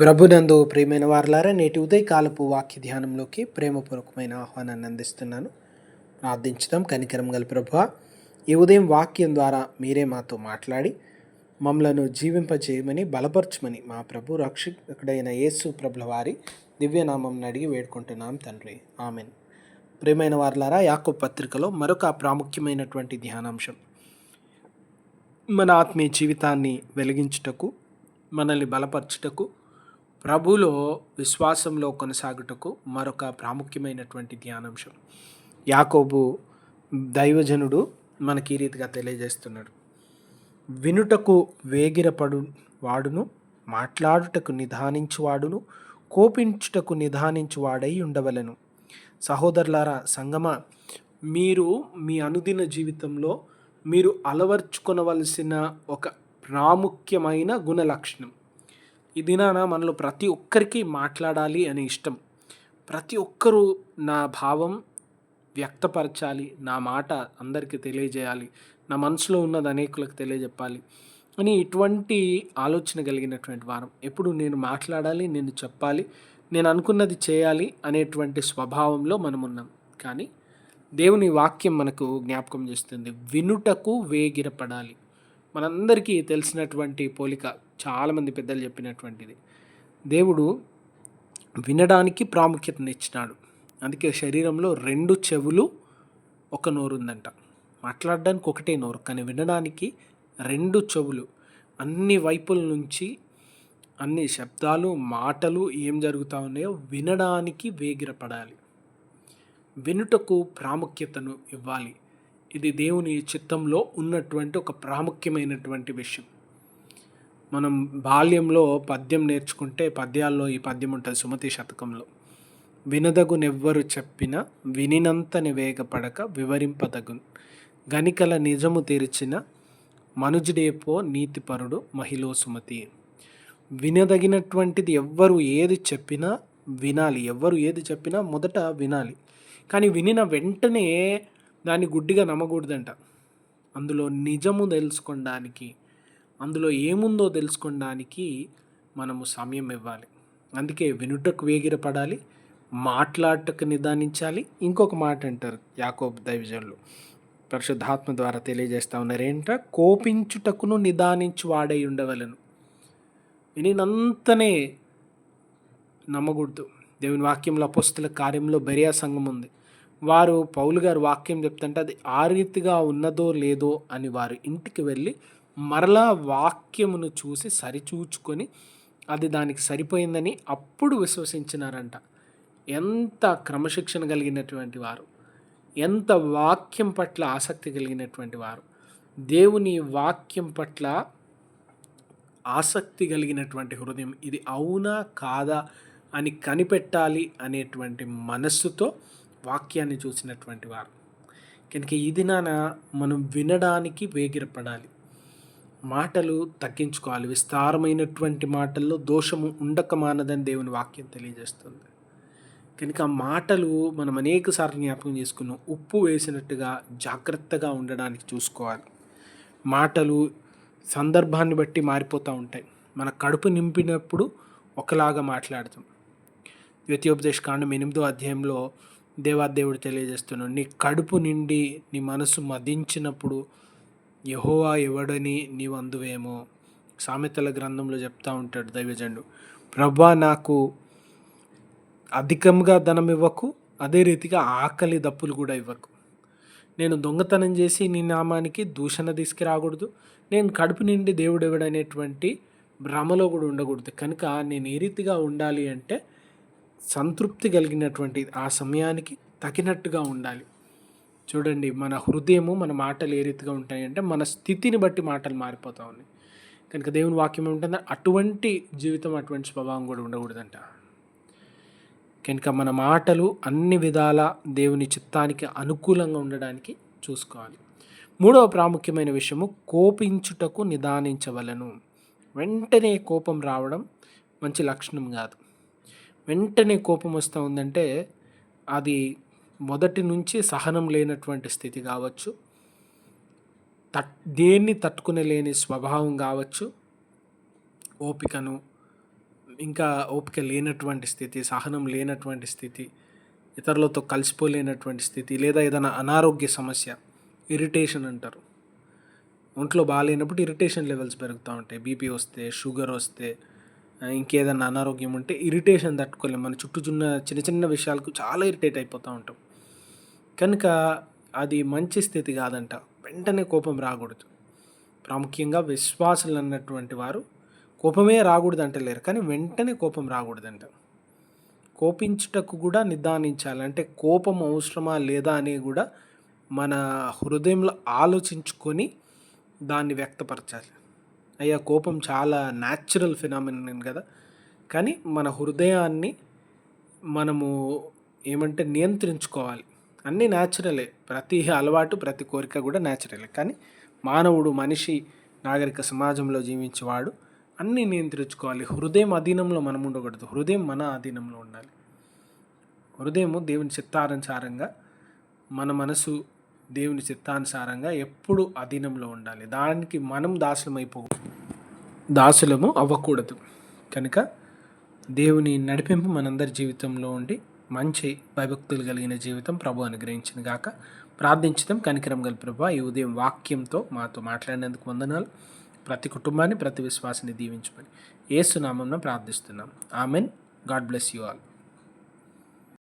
ప్రభునందు ప్రియమైన వారలారా నేటి ఉదయకాలపు వాక్య ధ్యానంలోకి ప్రేమపూర్వకమైన ఆహ్వానాన్ని అందిస్తున్నాను. ప్రార్థించుదాం. కనికరం గల ప్రభు ఈ ఉదయం వాక్యం ద్వారా మీరే మాతో మాట్లాడి మమ్మలను జీవింపజేయమని బలపరచమని మా ప్రభు రక్షకుడైన యేసు ప్రభుల వారి దివ్యనామం అడిగి వేడుకుంటున్నాం తండ్రి. ఆమెన్. ప్రియమైన వారలారా యాకో పత్రికలో మరొక ప్రాముఖ్యమైనటువంటి ధ్యానాంశం. మన ఆత్మీయ జీవితాన్ని వెలిగించుటకు మనల్ని బలపరచుటకు ప్రభులో విశ్వాసంలో కొనసాగుటకు మరొక ప్రాముఖ్యమైనటువంటి ధ్యానాంశం. యాకోబు దైవజనుడు మనకి ఈ రీతిగా తెలియజేస్తున్నాడు. వినుటకు వేగిరపడు వాడును మాట్లాడుటకు నిధానించువాడును కోపించుటకు నిధానించువాడై ఉండవలను. సహోదరులారా సంగమ మీరు మీ అనుదిన జీవితంలో మీరు అలవర్చుకొనవలసిన ఒక ప్రాముఖ్యమైన గుణ లక్షణం ఈ దినాన మనలో ప్రతి ఒక్కరికి మాట్లాడాలి అనే ఇష్టం. ప్రతి ఒక్కరూ నా భావం వ్యక్తపరచాలి నా మాట అందరికీ తెలియజేయాలి నా మనసులో ఉన్నది అనేకులకు తెలియజెప్పాలి అని ఇటువంటి ఆలోచన కలిగినటువంటి వారం. ఎప్పుడు నేను మాట్లాడాలి నేను చెప్పాలి నేను అనుకున్నది చేయాలి అనేటువంటి స్వభావంలో మనం ఉన్నాం. కానీ దేవుని వాక్యం మనకు జ్ఞాపకం చేస్తుంది వినుటకు వేగిరపడాలి. మనందరికీ తెలిసినటువంటి పోలిక చాలామంది పెద్దలు చెప్పినటువంటిది. దేవుడు వినడానికి ప్రాముఖ్యతనిచ్చినాడు అందుకే శరీరంలో రెండు చెవులు ఒక నోరు ఉందంట మాట్లాడడానికి ఒకటే నోరు కానీ వినడానికి రెండు చెవులు. అన్ని వైపుల నుంచి అన్ని శబ్దాలు మాటలు ఏం జరుగుతూ ఉన్నాయో వినడానికి వేగిరపడాలి. వినుటకు ప్రాముఖ్యతను ఇవ్వాలి. ఇది దేవుని చిత్తంలో ఉన్నటువంటి ఒక ప్రాముఖ్యమైనటువంటి విషయం. మనం బాల్యంలో పద్యం నేర్చుకుంటే పద్యాల్లో ఈ పద్యం ఉంటుంది సుమతి శతకంలో. వినదగునెవ్వరు చెప్పిన వినినంతని వేగపడక వివరింపదగున్. గనికల నిజము తెరిచిన మనుజుడేపో నీతిపరుడు మహిళో సుమతి. వినదగినటువంటిది ఎవ్వరు ఏది చెప్పినా వినాలి. ఎవ్వరు ఏది చెప్పినా మొదట వినాలి. కానీ వినిన వెంటనే దాన్ని గుడ్డిగా నమ్మకూడదంట. అందులో నిజము తెలుసుకోవడానికి అందులో ఏముందో తెలుసుకోవడానికి మనము సమయం ఇవ్వాలి. అందుకే వినుటకు వేగిరపడాలి మాట్లాడటకు నిదానించాలి. ఇంకొక మాట అంటారు యాకోబ్ దైవజనులు. పరిశుద్ధాత్మ ద్వారా తెలియజేస్తా ఉన్నారు ఏంట? కోపించుటకును నిదానించి వాడై ఉండవలను. వినినంతనే నమ్మకూడదు. దేవుని వాక్యంలో అపోస్తుల కార్యంలో బెరియా సంఘం ఉంది. వారు పౌలు గారు వాక్యం చెప్తుంటే అది ఆ రీతిగా ఉన్నదో లేదో అని వారు ఇంటికి వెళ్ళి మరలా వాక్యమును చూసి సరిచూచుకొని అది దానికి సరిపోయిందని అప్పుడు విశ్వసించినారంట. ఎంత క్రమశిక్షణ కలిగినటువంటి వారు ఎంత వాక్యం పట్ల ఆసక్తి కలిగినటువంటి వారు దేవుని వాక్యం పట్ల ఆసక్తి కలిగినటువంటి హృదయం ఇది అవునా కాదా అని కనిపెట్టాలి అనేటువంటి మనస్సుతో వాక్యాన్ని చూసినటువంటి వారు. కనుక ఈ దినాన మనం వినడానికి వేగిరపడాలి. మాటలు తగ్గించుకోవాలి. విస్తారమైనటువంటి మాటల్లో దోషము ఉండక మానదని దేవుని వాక్యం తెలియజేస్తుంది. కనుక మాటలు మనం అనేక సార్లు జ్ఞాపకం చేసుకున్నాం. ఉప్పు వేసినట్టుగా జాగ్రత్తగా ఉండడానికి చూసుకోవాలి. మాటలు సందర్భాన్ని బట్టి మారిపోతూ ఉంటాయి. మన కడుపు నింపినప్పుడు ఒకలాగా మాట్లాడతాం. ద్వితీయోపదేశ కాండం ఎనిమిదో అధ్యాయంలో దేవాదేవుడు తెలియజేస్తున్నాడు. నీ కడుపు నిండి నీ మనసు మదించినప్పుడు యహోవా ఎవడని నీవు అందువేమో? సామెతల గ్రంథంలో చెప్తా ఉంటాడు దైవజండు ప్రభా నాకు అధికంగా ధనం ఇవ్వకు అదే రీతిగా ఆకలి దప్పులు కూడా ఇవ్వకు. నేను దొంగతనం చేసి నీ నామానికి దూషణ తీసుకురాకూడదు. నేను కడుపు నిండి దేవుడు ఎవడనేటువంటి భ్రమలో కూడా ఉండకూడదు. కనుక నేను ఏ రీతిగా ఉండాలి అంటే సంతృప్తి కలిగినటువంటి ఆ సమయానికి తగినట్టుగా ఉండాలి. చూడండి మన హృదయము మన మాటలు ఏ రీతిగా ఉంటాయంటే మన స్థితిని బట్టి మాటలు మారిపోతూ ఉన్నాయి. కనుక దేవుని వాక్యం ఏముంటుందో అటువంటి జీవితం అటువంటి స్వభావం కూడా ఉండకూడదంట. కనుక మన మాటలు అన్ని విధాల దేవుని చిత్తానికి అనుకూలంగా ఉండడానికి చూసుకోవాలి. మూడవ ప్రాముఖ్యమైన విషయము కోపించుటకు నిదానించవలను. వెంటనే కోపం రావడం మంచి లక్షణం కాదు. వెంటనే కోపం వస్తూ ఉందంటే అది మొదటి నుంచి సహనం లేనటువంటి స్థితి కావచ్చు. తట్ దేన్ని తట్టుకునే లేని స్వభావం కావచ్చు. ఓపికను ఇంకా ఓపిక లేనటువంటి స్థితి సహనం లేనటువంటి స్థితి ఇతరులతో కలిసిపోలేనటువంటి స్థితి లేదా ఏదైనా అనారోగ్య సమస్య ఇరిటేషన్ అంటారు. ఒంట్లో బాగాలేనప్పుడు ఇరిటేషన్ లెవెల్స్ పెరుగుతూ ఉంటాయి. బీపీ వస్తే షుగర్ వస్తే ఇంకేదన్నా అనారోగ్యం ఉంటే ఇరిటేషన్ తట్టుకోలేము. మన చుట్టూ చిన్న చిన్న విషయాలకు చాలా ఇరిటేట్ అయిపోతూ ఉంటాం. కనుక అది మంచి స్థితి కాదంట. వెంటనే కోపం రాకూడదు. ప్రాముఖ్యంగా విశ్వాసులు అన్నటువంటి వారు కోపమే రాకూడదు అంటలేరు కానీ వెంటనే కోపం రాకూడదంట. కోపించుటకు కూడా నిదానించాలి. అంటే కోపం అవసరమా లేదా అని కూడా మన హృదయంలో ఆలోచించుకొని దాన్ని వ్యక్తపరచాలి. అయ్యా కోపం చాలా న్యాచురల్ ఫినామినన్ కదా. కానీ మన హృదయాన్ని మనము ఏమంటే నియంత్రించుకోవాలి. అన్నీ న్యాచురలే ప్రతి అలవాటు ప్రతి కోరిక కూడా న్యాచురలే కానీ మానవుడు మనిషి నాగరిక సమాజంలో జీవించేవాడు అన్నీ నియంత్రించుకోవాలి. హృదయం అధీనంలో మనం ఉండకూడదు. హృదయం మన అధీనంలో ఉండాలి. హృదయము దేవుని చిత్తారంచారంగా మన మనసు దేవుని చిత్తానుసారంగా ఎప్పుడు అధీనంలో ఉండాలి. దానికి మనం దాసులమైపో దాసులము అవ్వకూడదు. కనుక దేవుని నడిపింపు మనందరి జీవితంలో ఉండి మంచి భయభక్తులు కలిగిన జీవితం ప్రభు అనుగ్రహించిన గాక ప్రార్థించడం కనికరం గల ప్రభు ఈ ఉదయం వాక్యంతో మాతో మాట్లాడినందుకు వందనాలు. ప్రతి కుటుంబాన్ని ప్రతి విశ్వాసాన్ని దీవించమని ఏసునామంలో ప్రార్థిస్తున్నాం. Amen. God bless you all.